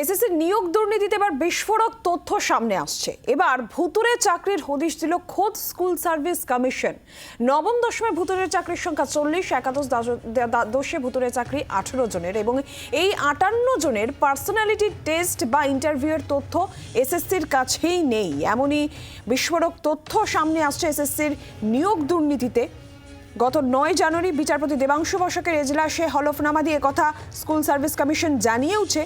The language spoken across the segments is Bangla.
এসএসসি নিয়োগ দুর্নীতিতে এবার বিস্ফোরক তথ্য সামনে আসছে। এবার ভুতুরে চাকরির হদিশ দিল খোদ স্কুল সার্ভিস কমিশন। নবম দশমে ভুতুরে চাকরির সংখ্যা চল্লিশ, একাদশ দ্বাদশে ভুতুরে চাকরি আঠেরো জনের এবং এই আটান্ন জনের পার্সোনালিটি টেস্ট বা ইন্টারভিউয়ের তথ্য এসএসসির কাছেই নেই। এমনই বিস্ফোরক তথ্য সামনে আসছে এসএসসির নিয়োগ দুর্নীতিতে। গত নয় জানুয়ারি বিচারপতি দেবাংশু বসাকের এজলাসে হলফনামা দিয়ে কথা স্কুল সার্ভিস কমিশন জানিয়েওছে,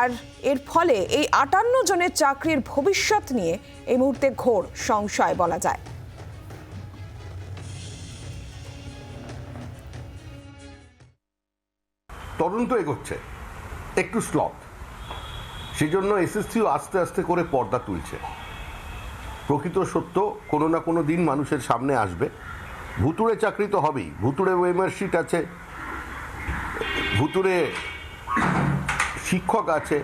আর এর ফলে এই আটান্ন জনের চাকরির ভবিষ্যৎ নিয়ে এই মুহূর্তে ঘোর সংশয় বলা যায়। তদন্ত এগোচ্ছে, একটু স্লথ সেই জন্য এসএসসিও আস্তে আস্তে করে পর্দা তুলছে। প্রকৃত সত্য কোনো না কোনো দিন মানুষের সামনে আসবে। ভুতুড়ে চাকরি তো হবেই, ভুতুড়ে ওয়েমার্কশিট আছে, ভুতুড়ে শিক্ষক আছে,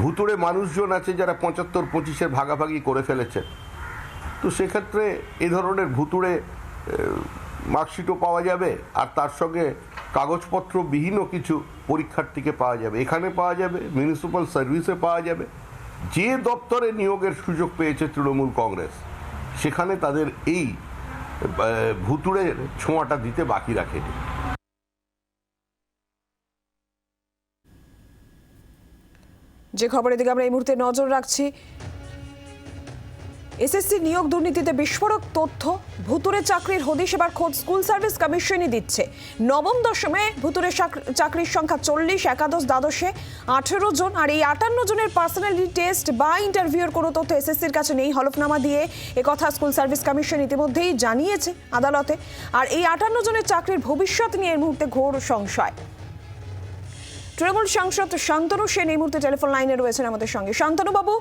ভুতুড়ে মানুষজন আছে যারা পঁচাত্তর পঁচিশের ভাগাভাগি করে ফেলেছে। তো সেক্ষেত্রে এ ধরনের ভুতুড়ে মার্কশিটও পাওয়া যাবে আর তার সঙ্গে কাগজপত্র বিহীনও কিছু পরীক্ষার্থীকে পাওয়া যাবে। এখানে পাওয়া যাবে মিউনিসিপ্যাল সার্ভিসে পাওয়া যাবে। যে দপ্তরে নিয়োগের সুযোগ পেয়েছে তৃণমূল কংগ্রেস, সেখানে তাদের এই আহ, ভুতুড়ের ছোঁয়াটা দিতে বাকি রাখেনি। যে খবরের দিকে আমরা এই মুহূর্তে নজর রাখছি এসএসসি নিয়োগ দুর্নীতিতে বিস্ফোরক তথ্য ভুতুরে চাকরির হদিশ এবার খোঁজ স্কুল সার্ভিস কমিশনই দিচ্ছে। নবম দশমে ভুতুরে চাকরির সংখ্যা চল্লিশ, একাদশ দ্বাদশে আঠেরো জন, আর এই আটান্ন জনের পার্সোনালিটি টেস্ট বা ইন্টারভিউর কোনো তথ্য এসএসসির কাছে নেই, হলফনামা দিয়ে একথা স্কুল সার্ভিস কমিশন ইতিমধ্যেই জানিয়েছে আদালতে। আর এই আটান্ন জনের চাকরির ভবিষ্যৎ নিয়ে এই মুহূর্তে ঘোর সংশয়। তৃণমূল সাংসদ শান্তনু সেন এই মুহূর্তে টেলিফোন লাইনে রয়েছেন আমাদের সঙ্গে। শান্তনু বাবু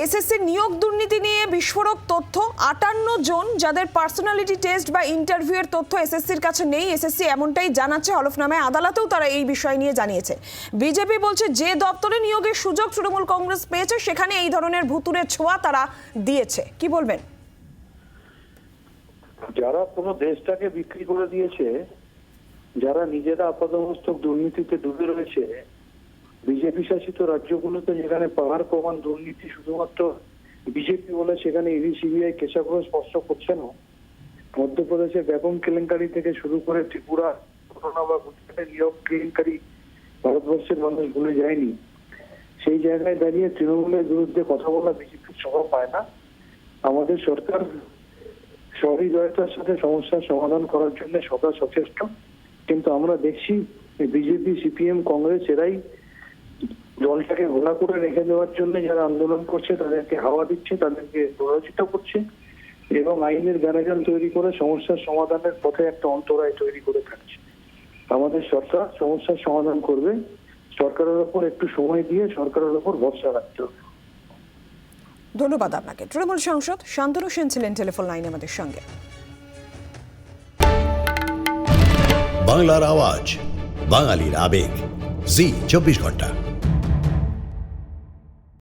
এসএসসি নিয়োগ দুর্নীতি নিয়ে বিস্ফোরক তথ্য। আটান্ন জন যাদের পার্সোনালিটি টেস্ট বা ইন্টারভিউয়ের তথ্য এসএসসির কাছে নেই এসএসসি এমনটাই জানাচ্ছে হলফনামায়। আদালতেও তারা এই বিষয় নিয়ে জানিয়েছে। বিজেপি বলছে, যে দপ্তরে নিয়োগের সুযোগ তৃণমূল কংগ্রেস পেয়েছে, সেখানে এই ধরনের ভুতুরের ছোঁয়া তারা দিয়েছে। কি বলবেন? যারা কোনো দেশটাকে বিক্রি করে দিয়েছে, যারা নিজেরা আপাদমস্তক দুর্নীতিতে ডুবে রয়েছে বিজেপি শাসিত রাজ্যগুলোতে যেখানে পাহাড় প্রমাণ দুর্নীতি শুধুমাত্র বিজেপি বলে সেখানে ইডি, সিবিআই কেশাগ্রহ স্পষ্ট করছে না। মধ্যপ্রদেশের ব্যাপক কেলেঙ্কারি থেকে শুরু করে ত্রিপুরা ঘটনা বা গুজরাটের নিয়োগ কেলেঙ্কারি ভারতবর্ষের মানুষ ভুলে যায়নি। সেই জায়গায় দাঁড়িয়ে তৃণমূলের বিরুদ্ধে কথা বলা বিজেপির স্বভাব পায় না। আমাদের সরকার সহৃদয়তার সাথে সমস্যার সমাধান করার জন্য সদা সচেষ্ট। কিন্তু আমরা দেখছি বিজেপি, সিপিএম, কংগ্রেস, এরাই দলটাকে ঘোলা করে রেখে দেওয়ার জন্য যারা আন্দোলন করছে তাদেরকে হাওয়া দিচ্ছে তাদেরকে প্ররোচিত করছে এবং আইনের জ্ঞানাজাল তৈরি করে সমস্যার সমাধানের পথে একটা অন্তরায় তৈরি করে থাকছে আমাদের সরকার সমস্যার সমাধান করবে। সরকারের ওপর একটু সময় দিয়ে সরকারের ওপর ভরসা রাখতে হবে। ধন্যবাদ আপনাকে। তৃণমূল সাংসদ শান্তনু সেন ছিলেন টেলিফোন লাইনে আমাদের সঙ্গে। বাংলার আওয়াজ বাঙালির আবেগ। জি চব্বিশ ঘণ্টা।